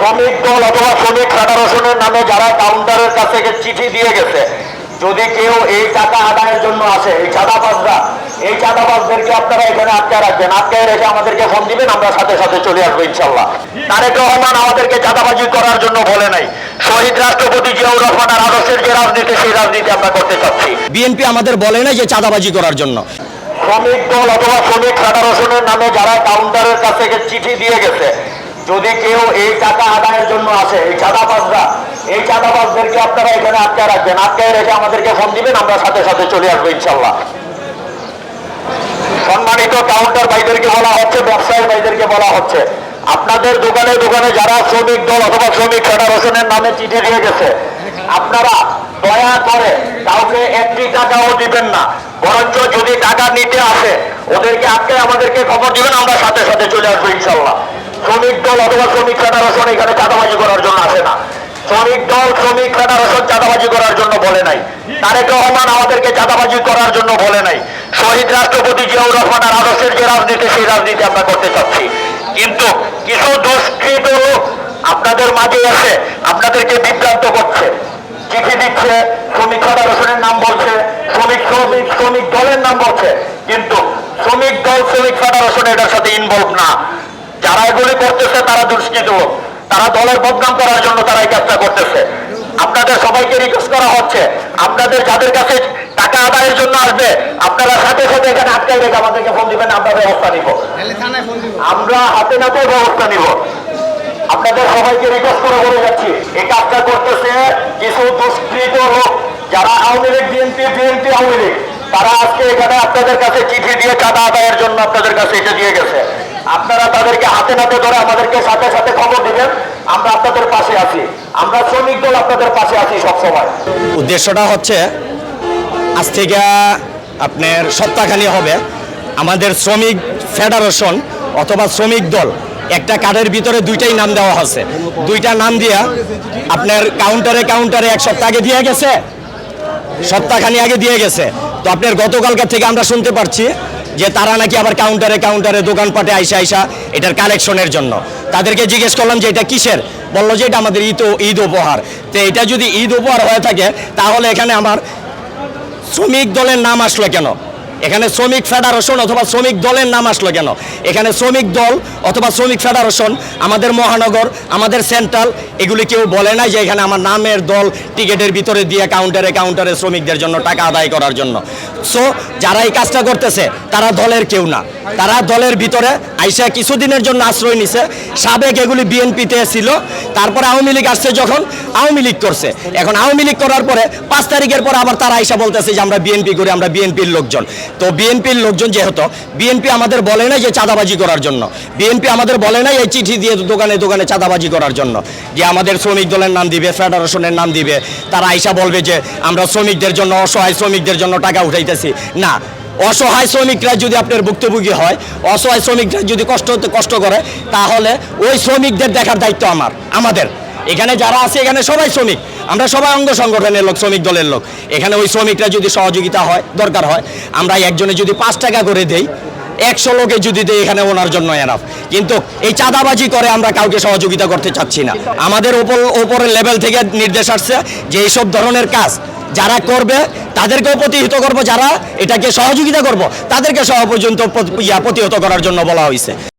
শ্রমিক দল অথবা শ্রমিক ফেডারেশনের নামে যারা কাউন্টারের কাছ থেকে চিঠি দিয়ে গেছে যদি কেউ এই টাকা আদায়ের জন্য আসে এই চাঁদাবাজরা এই চাঁদাবাজদেরকে আপনারা এখানে আটকায় রাখবেন। আটকায় রেখে আমাদেরকে ফোন দিবেন আমরা সাথে সাথে চলে আসব ইনশাল্লাহ। তারেক রহমান আমাদেরকে চাঁদাবাজি করার জন্য বলে নাই। শহীদ রাষ্ট্রপতি জিয়াউর রহমানের আদর্শের যে রাজনীতি সেই রাজনীতি আমরা করতে চাচ্ছি। বিএনপি আমাদের বলে না যে চাঁদাবাজি করার জন্য। শ্রমিক দল অথবা শ্রমিক ফেডারেশনের নামে যারা কাউন্টারের কাছ থেকে চিঠি দিয়ে গেছে যদি কেউ এই টাকা আদায়ের জন্য আসে, এই চাঁদাবাজরা, এই চাঁদাবাজদেরকে আপনারা এখানে আটকায় রাখবেন। আটকায় রেখে আমাদেরকে ফোন দিবেন, আমরা সাথে সাথে চলে আসব ইনশাল্লাহ। সম্মানিত কাউন্টার ভাইদেরকে বলা হচ্ছে, ব্যবসায়ী ভাইদেরকে বলা হচ্ছে। আপনাদের দোকানে দোকানে যারা শ্রমিক দল অথবা শ্রমিক ফেডারেশনের নামে চিঠি দিয়ে গেছে, আপনারা দয়া করে কাউকে একটি টাকাও দিবেন না। বরঞ্চ যদি টাকা নিতে আসে, ওদেরকে আটকে আমাদেরকে খবর দিবেন, আমরা সাথে সাথে চলে আসব ইনশাল্লাহ শ্রমিক দল অথবা শ্রমিক ফেডারেশন এখানে চাঁদাবাজি করার জন্য আসে না। শ্রমিক দল, শ্রমিক ফেডারেশন চাঁদাবাজি করার জন্য বলে নাই। তারেক রহমান আমাদেরকে চাঁদাবাজি করার জন্য বলে নাই। শহীদ রাষ্ট্রপতি জিয়াউর রহমানের আদর্শের যে রাজনীতি, সেই রাজনীতি আমরা করতে চাচ্ছি। কিন্তু কিছু দুষ্কৃত আপনাদের মাঝে এসে আপনাদেরকে বিভ্রান্ত করছে। চিঠি দিচ্ছে শ্রমিক ফেডারেশনের নাম বলছে শ্রমিক শ্রমিক শ্রমিক দলের নাম বলছে। কিন্তু শ্রমিক দল শ্রমিক ফেডারেশন এটার সাথে ইনভলভ না। যারা এগুলি করতেছে তারা দুষ্কৃত তারা দলের বদনাম করার জন্য তারা এই কাজটা করতেছে। আপনাদের সবাইকে রিকোয়েস্ট করা হচ্ছে আপনাদের যাদের কাছে টাকা আদায়ের জন্য আসবে আপনারা সাথে সাথে এখানে আটকাই রেখে আমাদেরকে ফোন দিবেন আমরা ব্যবস্থা নিব। আমরা হাতে নাতে ব্যবস্থা নিব। আপনাদের সবাইকে রিকোয়েস্ট করে বলে যাচ্ছি এই কাজটা করতেছে দুষ্কৃত লোক যারা Awami League, BNP BNP Awami League, তারা আজকে এখানে আপনাদের কাছে চিঠি দিয়ে চাঁদা আদায়ের জন্য আপনাদের কাছে এটা দিয়ে গেছে। আপনারা তাদেরকে হাতে নাতে ধরে আমাদেরকে সাথে সাথে খবর দিবেন। আমরা আপনাদের পাশে আছি। আমরা শ্রমিক দল আপনাদের পাশে আছি সবসময়। উদ্দেশ্যটা হচ্ছে, আজ থেকে আপনার সপ্তাহখানি হবে। আমাদের শ্রমিক ফেডারেশন অথবা শ্রমিক দল একটা কার্ডের ভিতরে দুইটাই নাম দেওয়া হচ্ছে দুইটা নাম দিয়া আপনার কাউন্টারে কাউন্টারে এক সপ্তাহ আগে দিয়ে গেছে, সপ্তাহখানি আগে দিয়ে গেছে। তো আপনার গতকালকার থেকে আমরা শুনতে পারছি যে তারা নাকি আবার কাউন্টারে কাউন্টারে দোকানপাটে আইসা আইসা এটার কালেকশনের জন্য। তাদেরকে জিজ্ঞেস করলাম যে এটা কিসের? বলল যে এটা আমাদের ঈদ ঈদ উপহার। তো এটা যদি ঈদ উপহার হয়ে থাকে, তাহলে এখানে আমার শ্রমিক দলের নাম আসলো কেন? এখানে শ্রমিক ফেডারেশন অথবা শ্রমিক দলের নাম আসলো কেন? এখানে শ্রমিক দল অথবা শ্রমিক ফেডারেশন, আমাদের মহানগর, আমাদের সেন্ট্রাল, এগুলি কেউ বলে না যে এখানে আমার নামের দল টিকেটের ভিতরে দিয়ে কাউন্টারে কাউন্টারে শ্রমিকদের জন্য টাকা আদায় করার জন্য। সো যারা এই কাজটা করতেছে, তারা দলের কেউ না। তারা দলের ভিতরে আইসা কিছুদিনের জন্য আশ্রয় নিছে। সাবেক এগুলি বিএনপিতে ছিল। তারপরে আওয়ামী লীগ আসছে যখন আওয়ামী লীগ করছে। এখন আওয়ামী লীগ করার পরে পাঁচ তারিখের পর আবার তারা আইসা বলতেছে যে আমরা বিএনপি করি, আমরা বিএনপির লোকজন। তো বিএনপির লোকজন যেহেতু, বিএনপি আমাদের বলে না যে চাঁদাবাজি করার জন্য। বিএনপি আমাদের বলে না এই চিঠি দিয়ে দোকানে দোকানে চাঁদাবাজি করার জন্য। যে আমাদের শ্রমিক দলের নাম দিবে, ফেডারেশনের নাম দিবে। তারা আইসা বলবে যে আমরা শ্রমিকদের জন্য অসহায় শ্রমিকদের জন্য টাকা উঠাইতেছি না, অসহায় শ্রমিকরা যদি আপনার ভুক্তভোগী হয়, অসহায় শ্রমিকরা যদি কষ্ট হতে কষ্ট করে, তাহলে ওই শ্রমিকদের দেখার দায়িত্ব আমার, আমাদের। এখানে যারা আছে, এখানে সবাই শ্রমিক। আমরা সবাই অঙ্গ সংগঠনের লোক, শ্রমিক দলের লোক। এখানে ওই শ্রমিকরা যদি সহযোগিতা হয়, দরকার হয়, আমরা একজনে যদি পাঁচ টাকা করে দেই, একশো লোকে যদি দেয়, এখানে ওনার জন্য এনাফ কিন্তু এই চাঁদাবাজি করে আমরা কাউকে সহযোগিতা করতে চাচ্ছি না। আমাদের ওপর, ওপরের লেভেল থেকে নির্দেশ আসছে যে এইসব ধরনের কাজ যারা করবে তাদেরকেও প্রতিহিত করব যারা এটাকে সহযোগিতা করব। তাদেরকে সহ পর্যন্ত প্রতিহত করার জন্য বলা হয়েছে